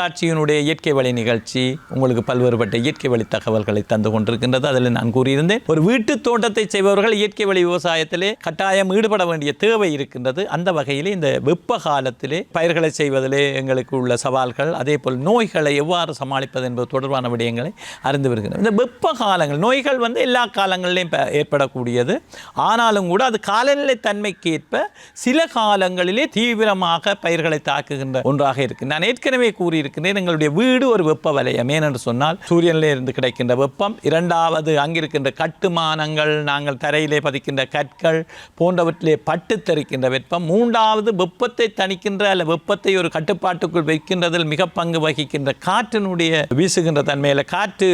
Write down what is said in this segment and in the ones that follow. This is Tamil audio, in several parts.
காட்சியினுடைய இயற்கை வழி நிகழ்ச்சி உங்களுக்கு பல்வேறுபட்ட இயற்கை வழி தகவல்களை தந்து கொண்டிருக்கின்றது. அதில் நான் கூறியிருந்தேன் ஒரு வீட்டு தோட்டத்தை செய்பவர்கள் இயற்கை வழி விவசாயத்திலே கட்டாயம் ஈடுபட வேண்டிய தேவை இருக்கின்றது. அந்த வகையிலே இந்த வெப்ப காலத்திலே பயிர்களை செய்வதிலே எங்களுக்கு உள்ள சவால்கள் அதே போல் நோய்களை எவ்வாறு சமாளிப்பது என்பது தொடர்பான விடயங்களை அறிந்து வருகின்றன இந்த வெப்ப காலங்கள் நோய்கள் வந்து எல்லா காலங்களிலும் ப- ஏற்படக்கூடியது. ஆனாலும் கூட அது காலநிலை தன்மைக்கேற்ப சில காலங்களிலே தீவிரமாக பயிர்களை தாக்குகின்ற ஒன்றாக இருக்கு. நான் ஏற்கனவே இருக்கின்றேன் எங்களுடைய வீடு ஒரு வெப்ப வலயம். ஏனென்று சொன்னால் சூரியனிலே இருந்து கிடைக்கின்ற வெப்பம் இரண்டாவது அங்கிருக்கின்ற கட்டுமானங்கள் நாங்கள் தரையிலே பதிக்கின்ற கற்கள் போன்றவற்றிலே பட்டு தெரிக்கின்ற வெப்பம் மூன்றாவது வெப்பத்தை தணிக்கின்ற அல்ல வெப்பத்தை ஒரு கட்டுப்பாட்டுக்குள் வைக்கின்றதில் மிக பங்கு வகிக்கின்ற காற்றினுடைய வீசுகின்ற தன்மையில் காற்று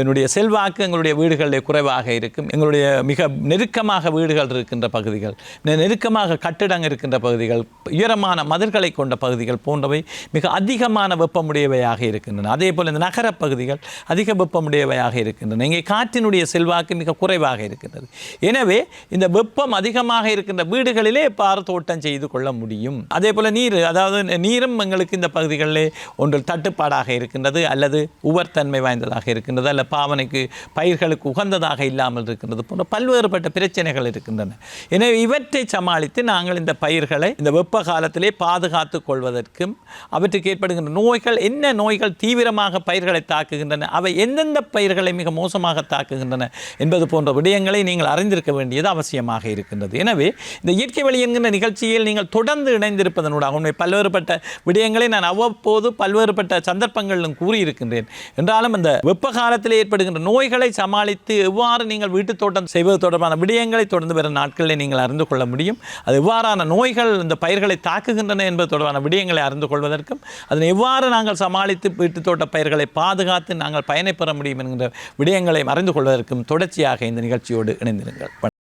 என்னுடைய செல்வாக்கு எங்களுடைய வீடுகளிலே குறைவாக இருக்கும். எங்களுடைய மிக நெருக்கமாக வீடுகள் இருக்கின்ற பகுதிகள் நெருக்கமாக கட்டிடங்கள் இருக்கின்ற பகுதிகள் உயரமான மதில்களை கொண்ட பகுதிகள் போன்றவை மிக அதிகமான வெப்பமுடையவையாக இருக்கின்றன. அதே போல் இந்த நகரப் பகுதிகள் அதிக வெப்பமுடையவையாக இருக்கின்றன. இங்கே காற்றினுடைய செல்வாக்கு மிக குறைவாக இருக்கின்றது. எனவே இந்த வெப்பம் அதிகமாக இருக்கின்ற வீடுகளிலே பார் தோட்டம் செய்து கொள்ள முடியும். அதே போல் நீர் அதாவது நீரும் எங்களுக்கு இந்த பகுதிகளிலே ஒன்று தட்டுப்பாடாக இருக்கின்றது அல்லது உவர்த்தன்மை வாய்ந்ததாக இருக்கின்றது அல்ல பாவனைக்கு பயிர்களுக்கு உகந்ததாக இல்லாமல் இருக்கின்றது போன்ற பல்வேறுபட்ட பிரச்சனைகள் இருக்கின்றன. எனவே இவற்றை சமாளித்து நாங்கள் இந்த பயிர்களை இந்த வெப்ப காலத்திலே பாதுகாத்துக் கொள்வதற்கும் அவற்றுக்கு ஏற்படுகின்ற நோய் நோய்கள் என்ன நோய்கள் தீவிரமாக பயிர்களை தாக்குகின்றன? அவை எந்தெந்த பயிர்களை மிக மோசமாக தாக்குகின்றன என்பது போன்ற விடயங்களை நீங்கள் அறிந்திருக்க வேண்டியது அவசியமாக இருக்கின்றது. எனவே இந்த இயற்கை வழி என்கின்ற நிகழ்ச்சியில் நீங்கள் தொடர்ந்து இணைந்திருப்பதனூடாக உண்மை பல்வேறுபட்ட விடயங்களை நான் அவ்வப்போது பல்வேறுபட்ட சந்தர்ப்பங்களிலும் கூறியிருக்கின்றேன். என்றாலும் இந்த வெப்ப காலத்தில் ஏற்படுகின்ற நோய்களை சமாளித்து எவ்வாறு நீங்கள் வீட்டு தோட்டம் செய்வது தொடர்பான விடயங்களை தொடர்ந்து வரும் நாட்களில் நீங்கள் அறிந்து கொள்ள முடியும். அது எவ்வாறான நோய்கள் இந்த பயிர்களை தாக்குகின்றன என்பது தொடர்பான விடயங்களை அறிந்து கொள்வதற்கும் அதனை எவ்வாறு நாங்கள் சமாளித்து வீட்டுத் தோட்ட பயிர்களை பாதுகாத்து நாங்கள் பயனை பெற முடியும் என்கின்ற விடயங்களை அறிந்து கொள்வதற்கும் தொடர்ச்சியாக இந்த நிகழ்ச்சியோடு இணைந்திருங்கள்.